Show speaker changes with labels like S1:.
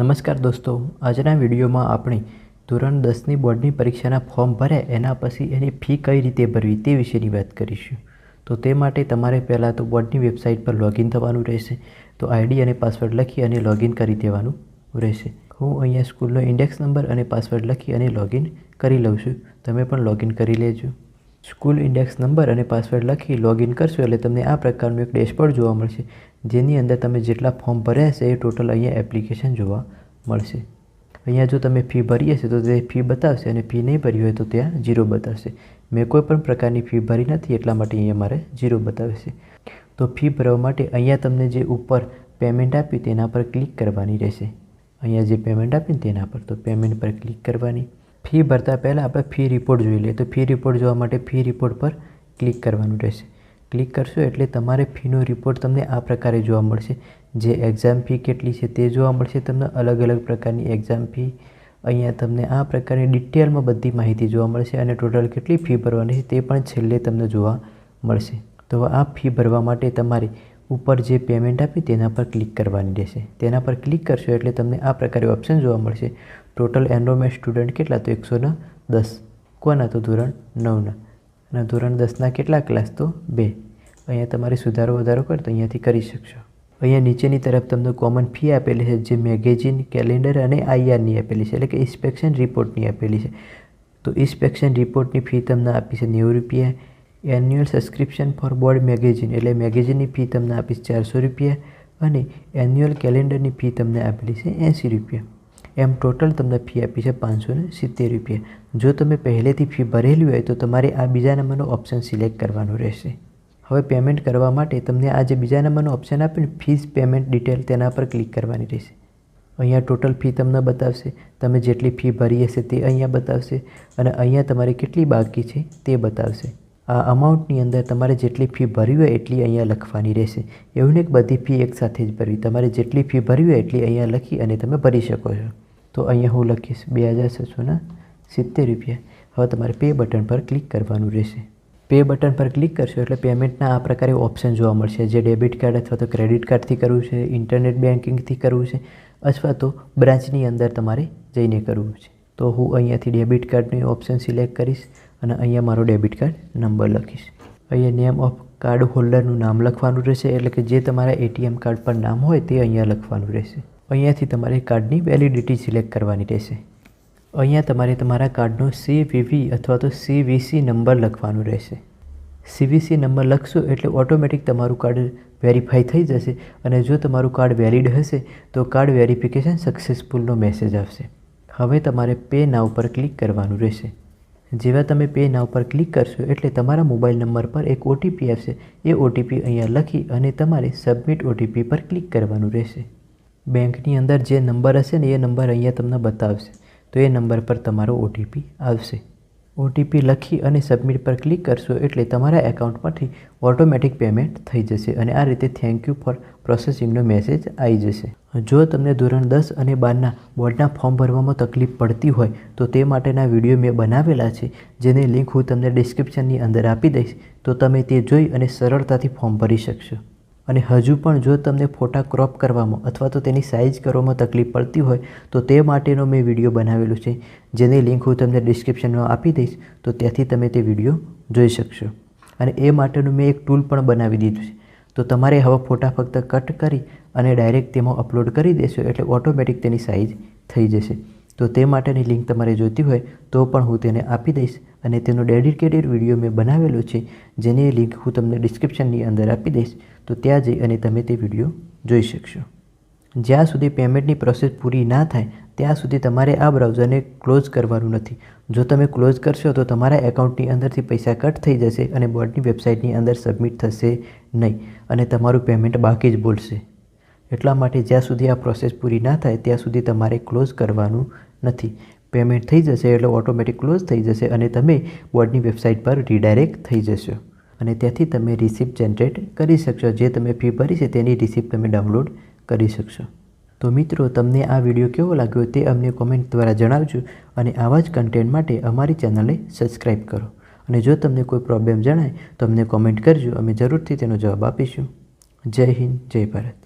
S1: નમસ્કાર દોસ્તો, આજના વિડીયોમાં આપણે ધોરણ દસની બોર્ડની પરીક્ષાના ફોર્મ ભર્યા, એના પછી એની ફી કઈ રીતે ભરવી તે વિશેની વાત કરીશું. તો તે માટે તમારે પહેલાં તો બોર્ડની વેબસાઇટ પર લોગિન થવાનું રહેશે, તો આઈડી અને પાસવર્ડ લખી અને લોગિન કરી દેવાનું રહેશે. હું અહીંયા સ્કૂલનો ઇન્ડેક્સ નંબર અને પાસવર્ડ લખી અને લોગિન કરી લઉં છું. તમે પણ લોગિન કરી લેજો. સ્કૂલ ઇન્ડેક્સ નંબર અને પાસવર્ડ લખી લોગિન કરશો એટલે તમને આ પ્રકારનું એક ડેશબોર્ડ જોવા મળશે. જેની અંદર તમે જેટલા ફોર્મ ભર્યા હશે એ ટોટલ અહીંયા એપ્લિકેશન જોવા મળશે. અહીંયા જો તમે ફી ભરી હશે તો તે ફી બતાવશે અને ફી નહીં ભરી હોય તો ત્યાં ઝીરો બતાવશે. મેં કોઈ પણ પ્રકારની ફી ભરી નથી એટલા માટે અહીંયા મારે ઝીરો બતાવે છે તો ફી ભરવા માટે અહીંયા તમને જે ઉપર પેમેન્ટ આપી તેના પર ક્લિક કરવાની રહેશે. અહીંયા જે પેમેન્ટ આપીને તેના પર તો પેમેન્ટ પર ક્લિક કરવાની. ફી ભરતા પહેલાં આપણે ફી રિપોર્ટ જોઈ લઈએ. તો ફી રિપોર્ટ જોવા માટે ફી રિપોર્ટ પર ક્લિક કરવાનું રહેશે. ક્લિક કરશો એટલે તમારે ફીનો રિપોર્ટ તમને આ પ્રકારે જોવા મળશે. જે એક્ઝામ ફી કેટલી છે તે જોવા મળશે. તમને અલગ અલગ પ્રકારની એક્ઝામ ફી અહીંયા તમને આ પ્રકારની ડિટેલમાં બધી માહિતી જોવા મળશે અને ટોટલ કેટલી ફી ભરવાની છે તે પણ છેલ્લે તમને જોવા મળશે. તો આ ફી ભરવા માટે તમારે ઉપર જે પેમેન્ટ આપી તેના પર ક્લિક કરવાની રહેશે. તેના પર ક્લિક કરશો એટલે તમને આ પ્રકારે ઓપ્શન જોવા મળશે. ટોટલ એનરોલમેન્ટ સ્ટુડન્ટ કેટલા? તો એકસોના દસ. કોના? તો ધોરણ નવના. અને ધોરણ દસના કેટલા ક્લાસ તો બે. અહીંયા તમારે સુધારો વધારો કરો, તો અહીંયાથી કરી શકશો. અહીંયા નીચેની તરફ તમને કોમન ફી આપેલી છે, જે મેગેઝિન કેલેન્ડર અને આઈઆરની આપેલી છે, એટલે કે ઇન્સ્પેક્શન રિપોર્ટની આપેલી છે. તો ઇન્સ્પેક્શન રિપોર્ટની ફી તમને આપી છે નેવું રૂપિયા. Annual subscription for board magazine એટલે મેગેઝિનની ફી તમને આપી છે ચારસો રૂપિયા. અને એન્યુઅલ કેલેન્ડરની ફી તમને આપેલી છે એંસી રૂપિયા. એમ ટોટલ તમને ફી આપી છે પાંચસો સિત્તેર રૂપિયા. જો તમે પહેલેથી ફી ભરેલી હોય તો તમારે આ બીજા નંબરનો ઓપ્શન સિલેક્ટ કરવાનો રહેશે. હવે પેમેન્ટ કરવા માટે તમને આ જે બીજા નંબરનો ઓપ્શન આપે ને ફીસ પેમેન્ટ ડિટેલ તેના પર ક્લિક કરવાની રહેશે. અહીંયા ટોટલ ફી તમને બતાવશે. તમે જેટલી ફી ભરી હશે તે અહીંયા બતાવશે અને અહીંયા તમારે કેટલી બાકી છે તે બતાવશે. આ અમાઉન્ટની અંદર તમારે જેટલી ફી ભરવી હોય એટલી અહીંયા લખવાની રહેશે. એવું નહીં બધી ફી એકસાથે જ ભરવી. તમારે જેટલી ફી ભરવી હોય એટલી અહીંયા લખી અને તમે ભરી શકો છો. તો અહીંયા હું લખીશ બે હજાર છસોના સિત્તેર રૂપિયા. હવે તમારે પે બટન પર ક્લિક કરવાનું રહેશે. પે બટન પર ક્લિક કરશો એટલે પેમેન્ટના આ પ્રકારે ઓપ્શન જોવા મળશે. જે ડેબિટ કાર્ડ અથવા તો ક્રેડિટ કાર્ડથી કરવું છે ઇન્ટરનેટ બેન્કિંગથી કરવું છે, અથવા તો બ્રાન્ચની અંદર તમારે જઈને કરવું છે. તો હું અહીંયાથી ડેબિટ કાર્ડની ઓપ્શન સિલેક્ટ કરીશ. અને અહીંયા મારો ડેબિટ કાર્ડ નંબર લખીશ. અહીંયા નેમ ઓફ કાર્ડ હોલ્ડરનું નામ લખવાનું રહેશે, એટલે કે જે તમારા એટીએમ કાર્ડ પર નામ હોય તે અહીંયા લખવાનું રહેશે. અહીંયાથી તમારે કાર્ડની વેલિડિટી સિલેક્ટ કરવાની રહેશે. અહીંયા તમારે તમારા કાર્ડનો સીવીવી અથવા તો સીવીસી નંબર લખવાનું રહેશે. સીવીસી નંબર લખશો એટલે ઓટોમેટિક તમારું કાર્ડ વેરીફાઈ થઈ જશે અને જો તમારું કાર્ડ વેલિડ હશે, તો કાર્ડ વેરિફિકેશન સક્સેસફુલનો મેસેજ આવશે. હવે તમારે પે ના પર ક્લિક કરવાનું રહેશે. જેવા તમે પે નાવ પર ક્લિક કરશો એટલે તમારા મોબાઈલ નંબર પર એક ઓટીપી આવશે. એ ઓટીપી અહીંયા લખી અને તમારે સબમિટ ઓટીપી પર ક્લિક કરવાનું રહેશે. બેંકની અંદર જે નંબર હશે ને એ નંબર અહીંયા તમને બતાવશે. તો એ નંબર પર તમારો ઓટીપી આવશે. ઓટીપી લખી અને સબમિટ પર ક્લિક કરશો એટલે તમારા એકાઉન્ટમાંથી ઓટોમેટિક પેમેન્ટ થઈ જશે અને આ રીતે થેન્ક યુ ફોર પ્રોસેસિંગનો મેસેજ આવી જશે. જો તમને ધોરણ દસ અને બારના બોર્ડના ફોર્મ ભરવામાં તકલીફ પડતી હોય, તો તે માટેના વીડિયો મેં બનાવેલા છે, જેની લિંક હું તમને ડિસ્ક્રિપ્શનની અંદર આપી દઈશ, તો તમે તે જોઈ અને સરળતાથી ફોર્મ ભરી શકશો. અને હજુ પણ જો તમને ફોટા ક્રોપ કરવામાં અથવા તો તેની સાઇઝ કરવામાં તકલીફ પડતી હોય, તો તે માટેનો મેં વીડિયો બનાવેલો છે, જેની લિંક હું તમને ડિસ્ક્રિપ્શનમાં આપી દઈશ, તો ત્યાંથી તમે તે વીડિયો જોઈ શકશો. અને એ માટેનું મેં એક ટૂલ પણ બનાવી દીધું છે તો તમારે હવે ફોટા ફક્ત કટ કરી અને ડાયરેક્ટ તેમાં અપલોડ કરી દેશો એટલે ઓટોમેટિક તેની સાઇઝ થઈ જશે. તો તે માટેની લિંક તમારે જોઈતી હોય તો પણ હું તેને આપી દઈશ અને તેનો ડેડિકેટેડ વીડિયો મેં બનાવેલો છે, જેની લિંક હું તમને ડિસ્ક્રિપ્શનની અંદર આપી દઈશ, તો ત્યાં જઈ અને તમે તે વીડિયો જોઈ શકશો. જ્યાં સુધી પેમેન્ટની પ્રોસેસ પૂરી ના થાય ત્યાં સુધી તમારે આ બ્રાઉઝરને ક્લોઝ કરવાનું નથી. જો તમે ક્લોઝ કરશો તો તમારા એકાઉન્ટની અંદરથી પૈસા કટ થઈ જશે અને બોર્ડની વેબસાઇટની અંદર સબમિટ થશે નહીં અને તમારું પેમેન્ટ બાકી જ બોલશે. એટલા માટે જ્યાં સુધી આ પ્રોસેસ પૂરી ના થાય, ત્યાં સુધી તમારે ક્લોઝ કરવાનું નથી. પેમેન્ટ થઈ જશે એટલે ઓટોમેટિક ક્લોઝ થઈ જશે અને તમે બોર્ડની વેબસાઇટ પર રીડાયરેક્ટ થઈ જશો. અને ત્યાંથી તમે રિસિપ્ટ જનરેટ કરી શકશો. જે તમે ફી ભરી છે તેની રિસિપ્ટ તમે ડાઉનલોડ કરી શકશો. તો મિત્રો, તમને આ વીડિયો કેવો લાગ્યો તે અમને કોમેન્ટ દ્વારા જણાવજો અને આવા જ કન્ટેન્ટ માટે અમારી ચેનલને સબસ્ક્રાઈબ કરો. અને જો તમને કોઈ પ્રોબ્લેમ જણાય, તો અમને કોમેન્ટ કરજો. અમે જરૂરથી તેનો જવાબ આપીશું. જય હિન્દ, જય ભારત.